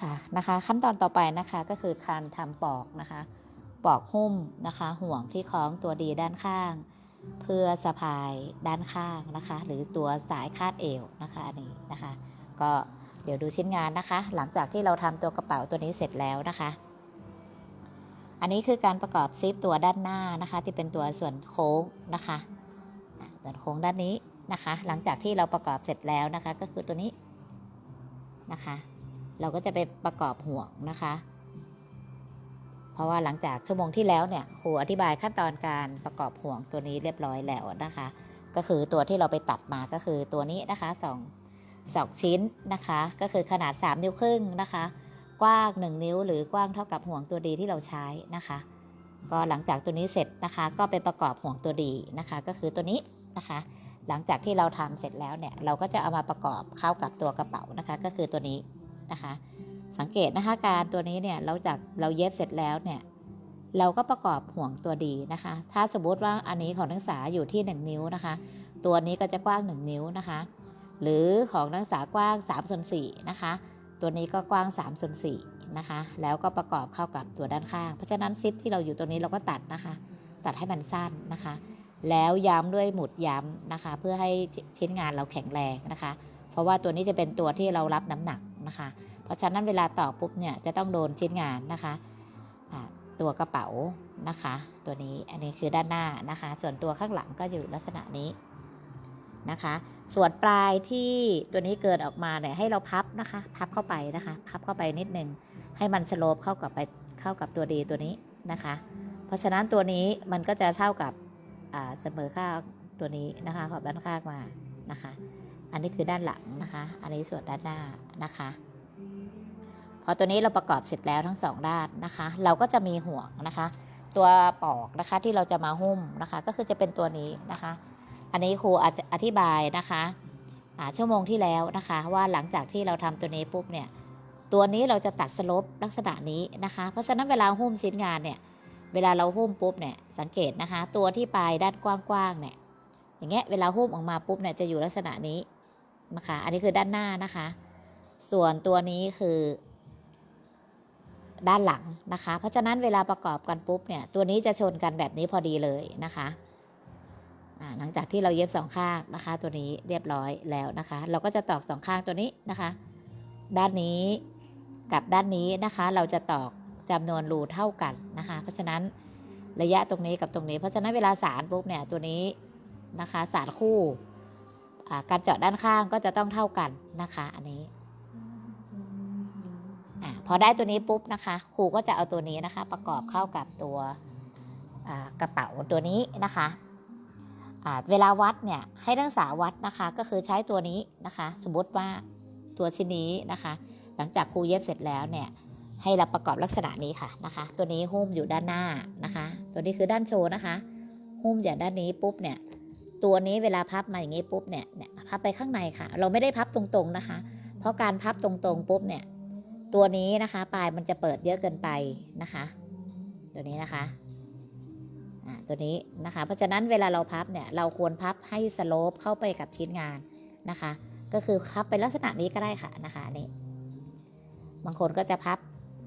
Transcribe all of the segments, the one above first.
ค่ะนะคะขั้นตอนต่อไปนะคะก็คือการทำปอกนะคะปอกหุ้มนะคะ ห่วงที่คล้องตัวดีด้านข้าง เพื่อสะพายด้านข้างนะคะ หรือตัวสายคาดเอวนะคะอันนี้นะคะ ก็เดี๋ยวดูชิ้นงานนะคะ หลังจากที่เราทำตัวกระเป๋าตัวนี้เสร็จแล้วนะคะ อันนี้คือการประกอบซิปตัวด้านหน้านะคะ ที่เป็นตัวส่วนโค้งนะคะอะส่วนโค้งด้านนี้นะคะ หลังจากที่เราประกอบเสร็จแล้วนะคะ ก็คือตัวนี้นะคะ เราก็จะไปประกอบห่วงนะคะ เพราะว่าหลังจากชั่วโมงที่แล้วเนี่ยครูอธิบายขั้นตอนการประกอบห่วงตัวนี้เรียบร้อยแล้วนะคะ ก็คือตัวที่เราไปตัดมาก็คือตัวนี้นะคะสองสองชิ้นนะคะ ก็คือขนาด 3 นิ้วครึ่งนะคะ กว้าง 1 นิ้ว หรือกว้างเท่ากับห่วงตัวดีที่เราใช้นะคะก็หลังจากตัวนี้เสร็จนะคะ ก็ไปประกอบห่วงตัวดีนะคะ ก็คือตัวนี้นะคะ หลังจากที่เราทำเสร็จแล้วเนี่ยเราก็จะเอามาประกอบเข้ากับตัวกระเป๋านะคะ ก็คือตัวนี้ นะคะ สังเกตนะคะการตัวนี้เนี่ยเราจากเราเย็บเสร็จแล้วเนี่ยเราก็ประกอบห่วงตัวดีนะคะ ถ้าสมมติว่าอันนี้ของนักศึกษาอยู่ที่ 1 นิ้วนะคะ ตัวนี้ก็จะกว้าง 1 นิ้วนะคะ หรือของนักศึกษากว้าง3ส่วน4นะคะ ตัวนี้ก็กว้าง3ส่วน4นะคะ แล้วก็ประกอบเข้ากับตัวด้านข้าง เพราะฉะนั้นซิปที่เราอยู่ตัวนี้เราก็ตัดนะคะ ตัดให้มันสั้นนะคะ แล้วย้ำด้วยหมุดย้ำนะคะ เพื่อให้ชิ้นงานเราแข็งแรงนะคะ เพราะว่าตัวนี้จะเป็นตัวที่เรารับน้ำหนัก นะคะ เพราะฉะนั้นเวลาต่อปุ๊บเนี่ยจะต้องโดนชิ้นงานนะคะตัวกระเป๋านะคะ ตัวนี้อันนี้คือด้านหน้านะคะ ส่วนตัวข้างหลังก็อยู่ลักษณะนี้นะคะ ส่วนปลายที่ตัวนี้เกิดออกมาเนี่ยให้เราพับนะคะ พับเข้าไปนะคะ พับเข้าไปนิดนึงให้มันสโลปเข้ากับไปเข้ากับตัวดีตัวนี้นะคะ เพราะฉะนั้นตัวนี้มันก็จะเท่ากับเสมอข้างตัวนี้นะคะขอบด้านข้างมานะคะ อันนี้คือด้านหลังนะคะ อันนี้ส่วนด้านหน้านะคะพอตัวนี้เราประกอบเสร็จแล้วทั้งสองด้านนะคะ เราก็จะมีห่วงนะคะ ตัวปอกนะคะที่เราจะมาหุ้มนะคะ ก็คือจะเป็นตัวนี้นะคะ อันนี้ครูอธิบายนะคะชั่วโมงที่แล้วนะคะ ว่าหลังจากที่เราทำตัวนี้ปุ๊บเนี่ยตัวนี้เราจะตัดสลบลักษณะนี้นะคะ เพราะฉะนั้นเวลาหุ้มชิ้นงานเนี่ยเวลาเราหุ้มปุ๊บเนี่ยสังเกตนะคะ ตัวที่ปลายด้านกว้างๆเนี่ยอย่างเงี้ยเวลาหุ้มออกมาปุ๊บเนี่ยจะอยู่ลักษณะนี้ นะคะ อันนี้คือด้านหน้านะคะ ส่วนตัวนี้คือ ด้านหลังนะคะ เพราะฉะนั้นเวลาประกอบกันปุ๊บเนี่ย ตัวนี้จะชนกันแบบนี้พอดีเลยนะคะหลังจากที่เราเย็บสองข้างนะคะ ตัวนี้เรียบร้อยแล้วนะคะ เราก็จะตอกสองข้างตัวนี้นะคะ ด้านนี้กับด้านนี้นะคะ เราจะตอกจำนวนรูเท่ากันนะคะ เพราะฉะนั้นระยะตรงนี้กับตรงนี้ เพราะฉะนั้นเวลาสารปุ๊บเนี่ยตัวนี้นะคะ สารคู่ การเจาะด้านข้างก็จะต้องเท่ากันนะคะอันนี้อพอได้ตัวนี้ปุ๊บนะคะครูก็จะเอาตัวนี้นะคะ ประกอบเข้ากับตัวกระเป๋าตัวนี้นะคะเวลาวัดเนี่ยให้นักศึกษาวัดนะคะ ก็คือใช้ตัวนี้นะคะ สมมติว่าตัวชิ้นนี้นะคะ หลังจากครูเย็บเสร็จแล้วเนี่ยให้เราประกอบลักษณะนี้ค่ะนะคะ ตัวนี้หุ้มอยู่ด้านหน้านะคะ ตัวนี้คือด้านโชว์นะคะ หุ้มจากด้านนี้ปุ๊บเนี่ย ตัวนี้เวลาพับมาอย่างนี้ปุ๊บเนี่ยเนี่ยพับไปข้างในค่ะ เราไม่ได้พับตรงๆนะคะ เพราะการพับตรงๆปุ๊บเนี่ยตัวนี้นะคะปลายมันจะเปิดเยอะเกินไปนะคะ ตัวนี้นะคะอ่าตัวนี้นะคะ เพราะฉะนั้นเวลาเราพับเนี่ยเราควรพับให้สโลปเข้าไปกับชิ้นงานนะคะ ก็คือพับเป็นลักษณะนี้ก็ได้ค่ะนะคะนี่บางคนก็จะพับ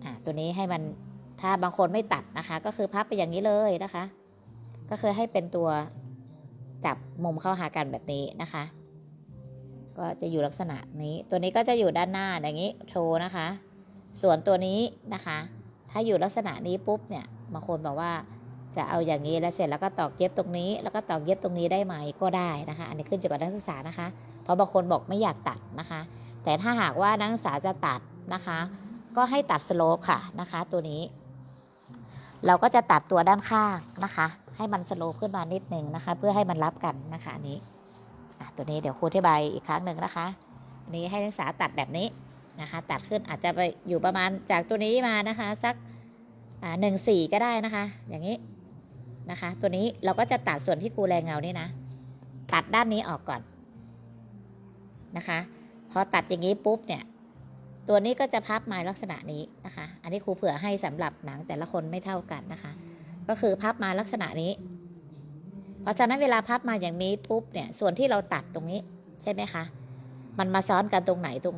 อ่าตัวนี้ให้มันถ้าบางคนไม่ตัดนะคะ ก็คือพับไปอย่างนี้เลยนะคะ ก็คือให้เป็นตัว จับมุมเข้าหากันแบบนี้นะคะ ก็จะอยู่ลักษณะนี้ตัวนี้ก็จะอยู่ด้านหน้าอย่างนี้โชว์นะคะ ส่วนตัวนี้นะคะ ถ้าอยู่ลักษณะนี้ปุ๊บเนี่ยบางคนบอกว่าจะเอาอย่างนี้แล้วเสร็จแล้วก็ตอกเย็บตรงนี้ แล้วก็ตอกเย็บตรงนี้ได้ไหมก็ได้นะคะ อันนี้ขึ้นอยู่กับนักศึกษานะคะ เพราะบางคนบอกไม่อยากตัดนะคะ แต่ถ้าหากว่านักศึกษาจะตัดนะคะ ก็ให้ตัดสโลปค่ะนะคะ ตัวนี้ เราก็จะตัดตัวด้านข้างนะคะ ให้มันสโลปขึ้นมานิดนึงนะคะ เพื่อให้มันรับกันนะคะอันนี้ตัวนี้เดี๋ยวครูอธิบายอีกครั้งหนึ่งนะคะอันนี้ให้นักศึกษาตัดแบบนี้นะคะ ตัดขึ้นอาจจะไปอยู่ประมาณจากตัวนี้มานะคะ สักหนึ่งสี่ก็ได้นะคะ อย่างนี้นะคะ ตัวนี้เราก็จะตัดส่วนที่ครูแรงเงานี่นะ ตัดด้านนี้ออกก่อนนะคะพอตัดอย่างนี้ปุ๊บเนี่ยตัวนี้ก็จะพับมาลักษณะนี้นะคะ อันนี้ครูเผื่อให้สำหรับหนังแต่ละคนไม่เท่ากันนะคะ ก็คือพับมาลักษณะนี้ เพราะฉะนั้นเวลาพับมาอย่างนี้ปุ๊บเนี่ยส่วนที่เราตัดตรงนี้ใช่ไหมคะ มันมาซ้อนกันตรงไหนตรง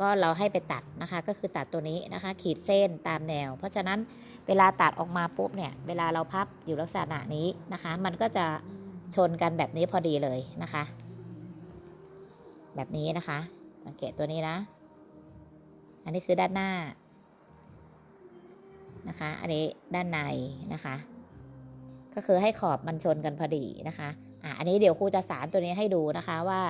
ก็เราให้ไปตัดนะคะ ก็คือตัดตัวนี้นะคะ ขีดเส้นตามแนว เพราะฉะนั้นเวลาตัดออกมาปุ๊บเนี่ยเวลาเราพับอยู่ลักษณะนี้นะคะ มันก็จะชนกันแบบนี้พอดีเลยนะคะ แบบนี้นะคะ สังเกตตัวนี้นะ อันนี้คือด้านหน้า นะคะ อันนี้ด้านในนะคะ ก็คือให้ขอบมันชนกันพอดีนะคะอะอันนี้เดี๋ยวครูจะสารตัวนี้ให้ดูนะคะว่า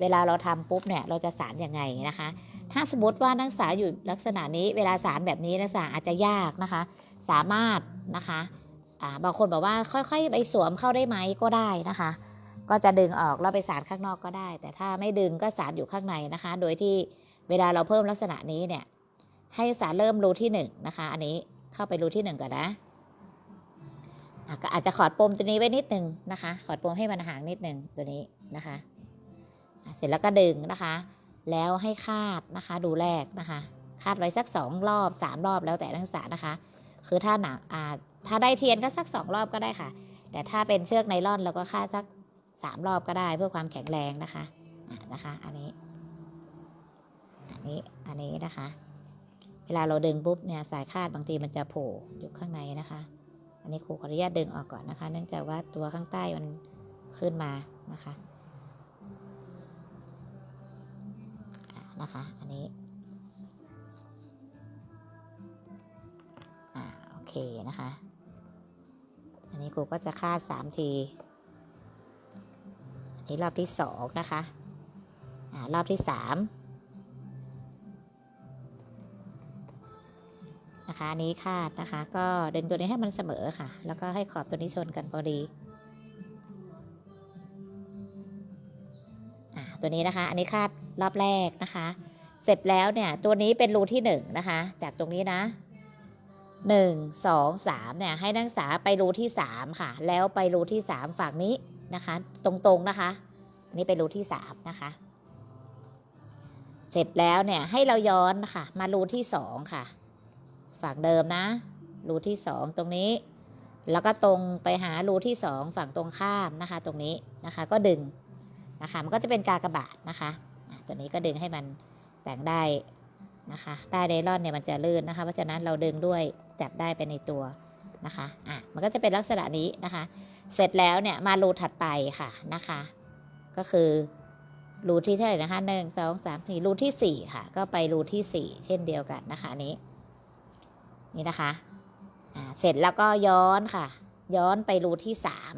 เวลาเราทำปุ๊บเนี่ยเราจะสารยังไงนะคะ ถ้าสมมติว่านักศึกษาอยู่ลักษณะนี้เวลาสารแบบนี้นักศึกษาอาจจะยากนะคะ สามารถนะคะอ่าบางคนบอกว่าค่อยๆไปสวมเข้าได้ไหมก็ได้นะคะ ก็จะดึงออกแล้วไปสารข้างนอกก็ได้ แต่ถ้าไม่ดึงก็สารอยู่ข้างในนะคะ โดยที่เวลาเราเพิ่มลักษณะนี้เนี่ยให้สารเริ่มรูที่หนึ่งนะคะ อันนี้ เข้าไปรูที่หนึ่งก่อนนะอะก็อาจจะขอดปมตัวนี้ไว้นิดนึงนะคะ ขอดปมให้มันห่างนิดนึงตัวนี้นะคะ เสร็จแล้วก็ดึงนะคะ แล้วให้คาดนะคะ ดูแรกนะคะ คาดไว้สักสองรอบสามรอบแล้วแต่นักศึกษานะคะ คือถ้าหนักอ่าถ้าได้เทียนก็สักสองรอบก็ได้ค่ะ แต่ถ้าเป็นเชือกไนล่อนเราก็คาดสักสามรอบก็ได้เพื่อความแข็งแรงนะคะะนะคะ อันนี้ อันนี้ อันนี้นะคะ เวลาเราดึงปุ๊บเนี่ยสายคาดบางทีมันจะโผล่อยู่ข้างในนะคะ อันนี้ครูขออนุญาตดึงออกก่อนนะคะ เนื่องจากว่าตัวข้างใต้มันขึ้นมานะคะอะนะคะ อันนี้อ่าโอเคนะคะ อันนี้ครูก็จะคาดสามทีอันนี้รอบที่สองนะคะอ่ารอบที่สาม นะคะ นี้คาดนะคะ ก็ดึงตัวนี้ให้มันเสมอค่ะ แล้วก็ให้ขอบตัวนี้ชนกันพอดีตัวนี้นะคะ อันนี้คาดรอบแรกนะคะ เสร็จแล้วเนี่ยตัวนี้เป็นรูที่หนึ่งนะคะ จากตรงนี้นะหนึ่งสองสามเนี่ยให้นักศึกษาไปรูที่สามค่ะ แล้วไปรูที่สามฝั่งนี้นะคะ ตรงๆนะคะ อันนี่ไปรูที่สามนะคะ เสร็จแล้วเนี่ยให้เราย้อนค่ะ มารูที่สองค่ะ ฝั่งเดิมนะ รูที่สองตรงนี้ แล้วก็ตรงไปหารูที่สองฝั่งตรงข้ามนะคะ ตรงนี้นะคะก็ดึงนะคะ มันก็จะเป็นกากบาทนะคะอะตัวนี้ก็ดึงให้มันแต่งได้นะคะได้ไดรอนเนี่ยมันจะลื่นนะคะ เพราะฉะนั้นเราดึงด้วยจับได้ไปในตัวนะคะอะมันก็จะเป็นลักษณะนี้นะคะ เสร็จแล้วเนี่ยมารูถัดไปค่ะนะคะ ก็คือรูที่เท่าไหร่นะคะหนึ่งสองสามสี่รูที่สี่ค่ะ ก็ไปรูที่สี่เช่นเดียวกันนะคะอัน นี่นะคะเสร็จแล้วก็ย้อนค่ะ ย้อนไปรูที่สาม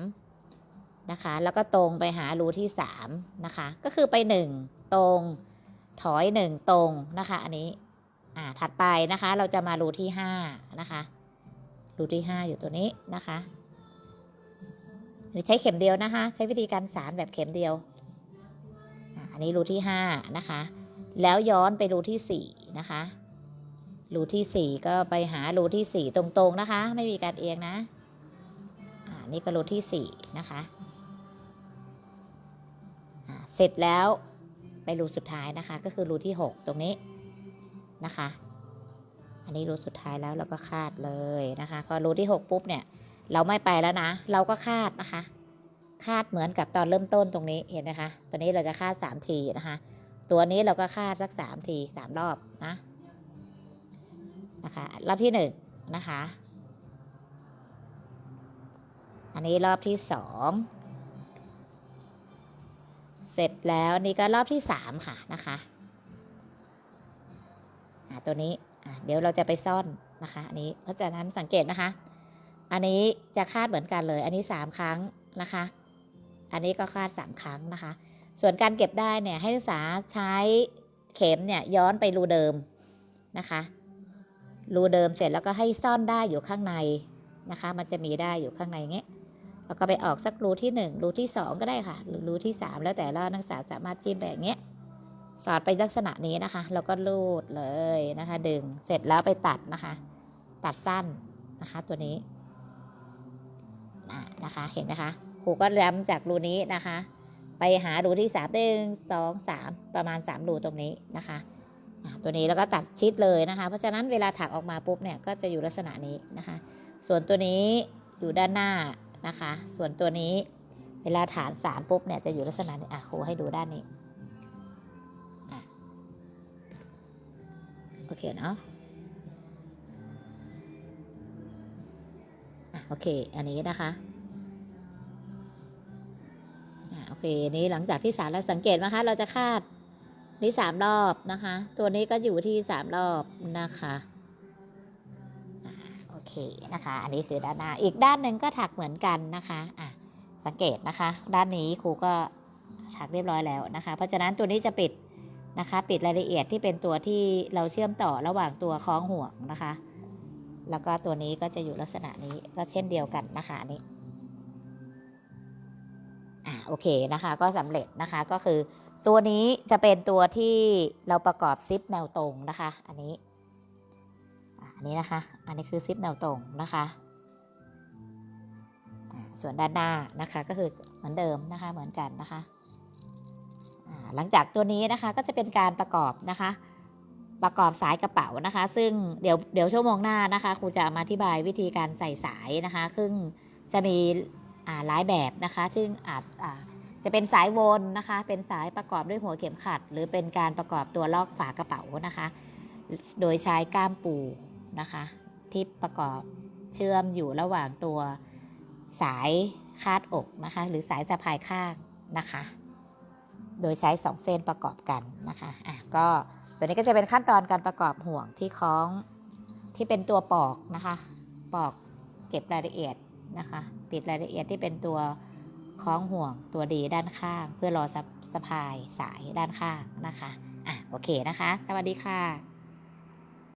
นะคะ แล้วก็ตรงไปหารูที่สามนะคะ ก็คือไปหนึ่งตรงถอยหนึ่งตรงนะคะ อันนี้อ่าถัดไปนะคะ เราจะมารูที่ห้านะคะรูที่ห้าอยู่ตัวนี้นะคะ หรือใช้เข็มเดียวนะคะ ใช้วิธีการสารแบบเข็มเดียวอันนี้รูที่ห้านะคะ แล้วย้อนไปรูที่สี่นะคะ รูที่สี่ก็ไปหารูที่สี่ตรงๆนะคะ ไม่มีการเอียงนะอ่านี่ก็รูที่สี่นะคะเสร็จแล้วไปรูสุดท้ายนะคะ ก็คือรูที่หกตรงนี้นะคะ อันนี้รูสุดท้ายแล้วเราก็คาดเลยนะคะ พอรูที่หกปุ๊บเนี่ยเราไม่ไปแล้วนะ เราก็คาดนะคะ คาดเหมือนกับตอนเริ่มต้นตรงนี้เห็นไหมคะตัวนี้เราจะคาดสามทีนะคะ ตัวนี้เราก็คาดสักสามทีสามรอบนะ นะคะรอบที่หนึ่งนะคะ อันนี้รอบที่สองเสร็จแล้วนี่ก็รอบที่สามค่ะนะคะตัวนี้เดี๋ยวเราจะไปซ่อนนะคะ อันนี้เพราะฉะนั้นสังเกตนะคะ อันนี้จะคาดเหมือนกันเลย อันนี้สามครั้งนะคะ อันนี้ก็คาดสามครั้งนะคะ ส่วนการเก็บได้เนี่ยให้นักศึกษาใช้เข็มเนี่ยย้อนไปรูเดิมนะคะ รูเดิมเสร็จแล้วก็ให้ซ่อนได้อยู่ข้างในนะคะ มันจะมีได้อยู่ข้างในเงี้ยแล้วก็ไปออกสักรูที่หนึ่งรูที่สองก็ได้ค่ะหรือรูที่สามแล้วแต่ละนักศึกษาสามารถจิ้มแบบเงี้ยสอดไปลักษณะนี้นะคะ แล้วก็รูดเลยนะคะ ดึงเสร็จแล้วไปตัดนะคะ ตัดสั้นนะคะตัวนี้อ่านะคะเห็นไหมคะครูก็ย้ำจากรูนี้นะคะ ไปหารูที่สามหนึ่งสองสามประมาณสามรูตรงนี้นะคะ ตัวนี้แล้วก็ตัดชิดเลยนะคะ เพราะฉะนั้นเวลาถักออกมาปุ๊บเนี่ยก็จะอยู่ลักษณะนี้นะคะ ส่วนตัวนี้อยู่ด้านหน้านะคะ ส่วนตัวนี้เวลาฐานสามปุ๊บเนี่ยจะอยู่ลักษณะนี้อะครูให้ดูด้านนี้โอเคเนาะโอเค อันนี้นะคะอะโอเค นี้หลังจากที่สารเราสังเกตนะคะ เราจะคาด นี่สามรอบนะคะ ตัวนี้ก็อยู่ที่สามรอบนะคะโอเคนะคะ อันนี้คือด้านหน้า อีกด้านหนึ่งก็ถักเหมือนกันนะคะอะสังเกตนะคะ ด้านนี้ครูก็ถักเรียบร้อยแล้วนะคะ เพราะฉะนั้นตัวนี้จะปิดนะคะ ปิดรายละเอียดที่เป็นตัวที่เราเชื่อมต่อระหว่างตัวคล้องห่วงนะคะ แล้วก็ตัวนี้ก็จะอยู่ลักษณะนี้ก็เช่นเดียวกันนะคะอันนี้อ่าโอเคนะคะ ก็สำเร็จนะคะก็คือ ตัวนี้จะเป็นตัวที่เราประกอบซิปแนวตรงนะคะ อันนี้ อันนี้นะคะ อันนี้คือซิปแนวตรงนะคะ ส่วนด้านหน้านะคะก็คือเหมือนเดิมนะคะเหมือนกันนะคะ หลังจากตัวนี้นะคะก็จะเป็นการประกอบนะคะ ประกอบสายกระเป๋านะคะ ซึ่งเดี๋ยวเดี๋ยวชั่วโมงหน้านะคะครูจะมาอธิบายวิธีการใส่สายนะคะ ซึ่งจะมีหลายแบบนะคะ ซึ่งอาจอา จะเป็นสายวนนะคะ เป็นสายประกอบด้วยหัวเข็มขัด หรือเป็นการประกอบตัวลอกฝากระเป๋านะคะ โดยใช้ก้ามปูนะคะ ที่ประกอบเชื่อมอยู่ระหว่างตัวสายคาดอกนะคะ หรือสายสะพายข้างนะคะ โดยใช้2เส้นประกอบกันนะคะอะก็ตัวนี้ก็จะเป็นขั้นตอนการประกอบห่วงที่คล้องที่เป็นตัวปอกนะคะ ปอกเก็บรายละเอียดนะคะ ปิดรายละเอียดที่เป็นตัว คล้องห่วงตัวดีด้านข้าง เพื่อรอสะสะพายสายด้านข้างนะคะ อะโอเคนะคะ สวัสดีค่ะ